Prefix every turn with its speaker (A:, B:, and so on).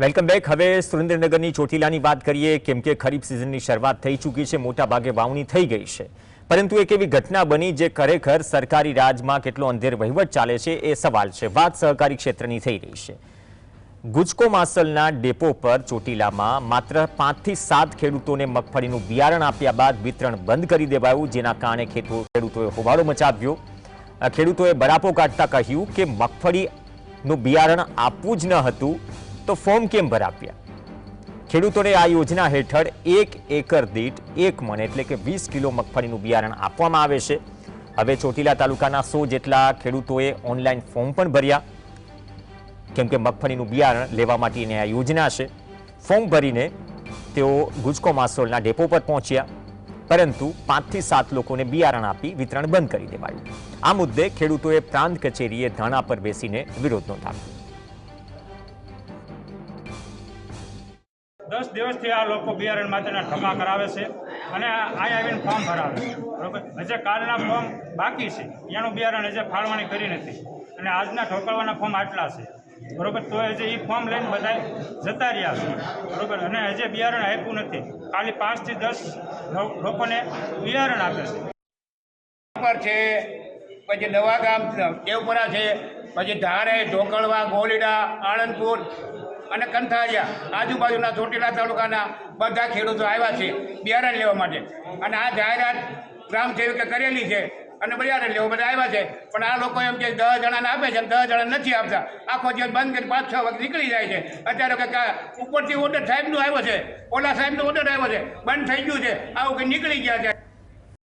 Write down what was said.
A: Welcome back. હવે સુરેન્દ્રનગરની ચોટીલાની વાત કરીએ, કેમ કે ખરીફ સિઝનની શરૂઆત થઈ ચૂકી છે મોટા ભાગે વાવણી થઈ ગઈ છે. પરંતુ એક એવી ઘટના બની જે ખરેખર સરકારી રાજમાં કેટલો અંધેર વહીવટ ચાલે છે એ સવાલ છે. વાત સહકારી ક્ષેત્રની થઈ રહી છે. ગુજકો માસલના ડેપો પર ચોટીલામાં માત્ર પાંચથી સાત ખેડૂતોને મગફળીનું બિયારણ આપ્યા બાદ વિતરણ બંધ કરી દેવાયું, જેના કારણે ખેડૂતોએ હોબાળો મચાવ્યો. ખેડૂતોએ બરાપો કાઢતા કહ્યું કે મગફળીનું બિયારણ આપવું જ ન હતું. તો ફોર્મ કેમ ભરાવ્યા? ખેડૂતોને આ યોજના હેઠળ એક એકર દીઠ એક મણ એટલે કે વીસ કિલો મગફળીનું બિયારણ આપવામાં આવે છે. હવે ચોટીલા તાલુકાના સો જેટલા ખેડૂતોએ ઓનલાઈન ફોર્મ પણ ભર્યા. કેમ કે મગફળીનું બિયારણ લેવા માટેની આ યોજના છે. ફોર્મ ભરીને તેઓ ગુજકો માસોલના ડેપો પર પહોંચ્યા. પરંતુ પાંચથી સાત લોકોને બિયારણ આપી વિતરણ બંધ કરી દેવાયું. આ મુદ્દે ખેડૂતોએ પ્રાંત કચેરીએ ધાણા પર બેસીને વિરોધ નોંધાવ્યો.
B: દસ દિવસથી આ લોકો બિયારણ માટેના ઠપા કરાવે છે અને અહીં આવીને ફોર્મ ભરાવે છે. બરોબર? હજે કાલના ફોર્મ બાકી છે. એનું બિયારણ હજે ફાળવણી કરી નથી. અને આજના ઠોકળવાના ફોર્મ આટલા છે. બરોબર? તો હજે એ ફોર્મ લઈને બધા જતા રહ્યા છે. બરોબર? અને હજે બિયારણ આપ્યું નથી. ખાલી પાંચથી દસ લોકોને બિયારણ આપે છે.
C: પર છે, પછી નવા ગામ દેવપરા છે, પછી ધારે ઢોકળવા, ગોલીડા, આણંદપુર અને કંથારિયા આજુબાજુના ચોટીલા તાલુકાના બધા ખેડૂતો આવ્યા છે બિયારણ લેવા માટે. અને આ જાહેરાત ગ્રામ સેવકે કરેલી છે અને બિયારણ લેવા બધા આવ્યા છે. પણ આ લોકો એમ કે દસ જણાને આપે છે અને દસ જણા નથી આપતા. આખો દિવસ બંધ કરી પાંચ છ વખત નીકળી જાય છે. અત્યારે કે ઉપરથી ઓર્ડર સાહેબનો આવ્યો છે. ઓલા સાહેબનો ઓર્ડર આવ્યો છે. બંધ થઈ ગયું છે. આવું કે નીકળી ગયા છે.